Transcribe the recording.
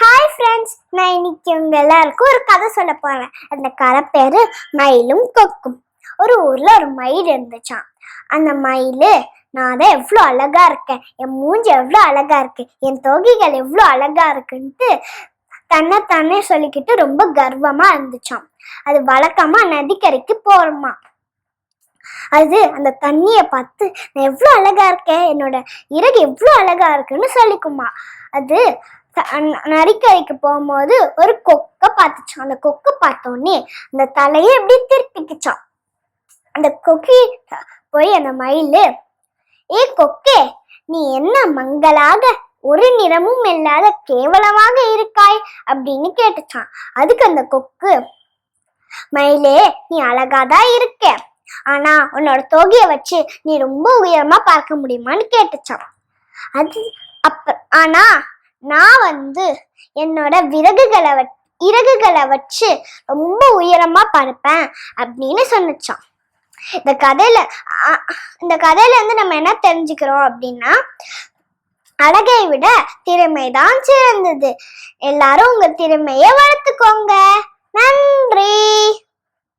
Hi friends நான் இன்னைக்கு உங்க எல்லாருக்கும் ஒரு கதை சொல்ல போறேன். அந்த கதை பேரு மயிலும் கொக்கும். ஒரு ஊர்ல ஒரு மயில் இருந்துச்சான் அந்த மயில் நான் தான் எவ்வளோ அழகா இருக்கேன். என் மூஞ்சி எவ்வளோ அழகா இருக்கு. என் தொகைகள் எவ்வளோ அழகா இருக்குன்ட்டு தன்னைத்தானே சொல்லிக்கிட்டு ரொம்ப கர்வமா இருந்துச்சான் அது வழக்கமா நதிக்கரைக்கு போறோமா அது அந்த தண்ணியை பார்த்து நான் எவ்வளோ அழகா இருக்கேன். என்னோட இறகு எவ்வளோ அழகா இருக்குன்னு சொல்லிக்குமா அது நரிக்கரைக்கு போகும்போது ஒரு கொக்கை பார்த்துச்சான் அந்த கொக்கை பார்த்தோன்னே அந்த தலையை எப்படி திருப்பிக்குச்சான் அந்த கொக்கி போய் அந்த மயில் ஏ கொக்கே நீ என்ன மங்களாக ஒரு நிறமும் இல்லாத கேவலமாக இருக்காய்? அப்படின்னு கேட்டுச்சான் அதுக்கு அந்த கொக்கு மயிலே நீ அழகாதான் இருக்க? ஆனா உன்னோட தொகையை வச்சு நீ ரொம்ப உயரமா பார்க்க முடியுமான்னு கேட்டுச்சான் அது அப்ப ஆனா நான் வந்து என்னோட விறகுகளை இறகுகளை வச்சு ரொம்ப உயரமா பார்ப்பேன் அப்படின்னு சொன்னுச்சான். இந்த கதையில இந்த கதையில இருந்து நம்ம என்ன தெரிஞ்சுக்கிறோம் அப்படின்னா அழகை விட திறமைதான் சிறந்தது. எல்லாரும் உங்க திறமையை வளர்த்துக்கோங்க.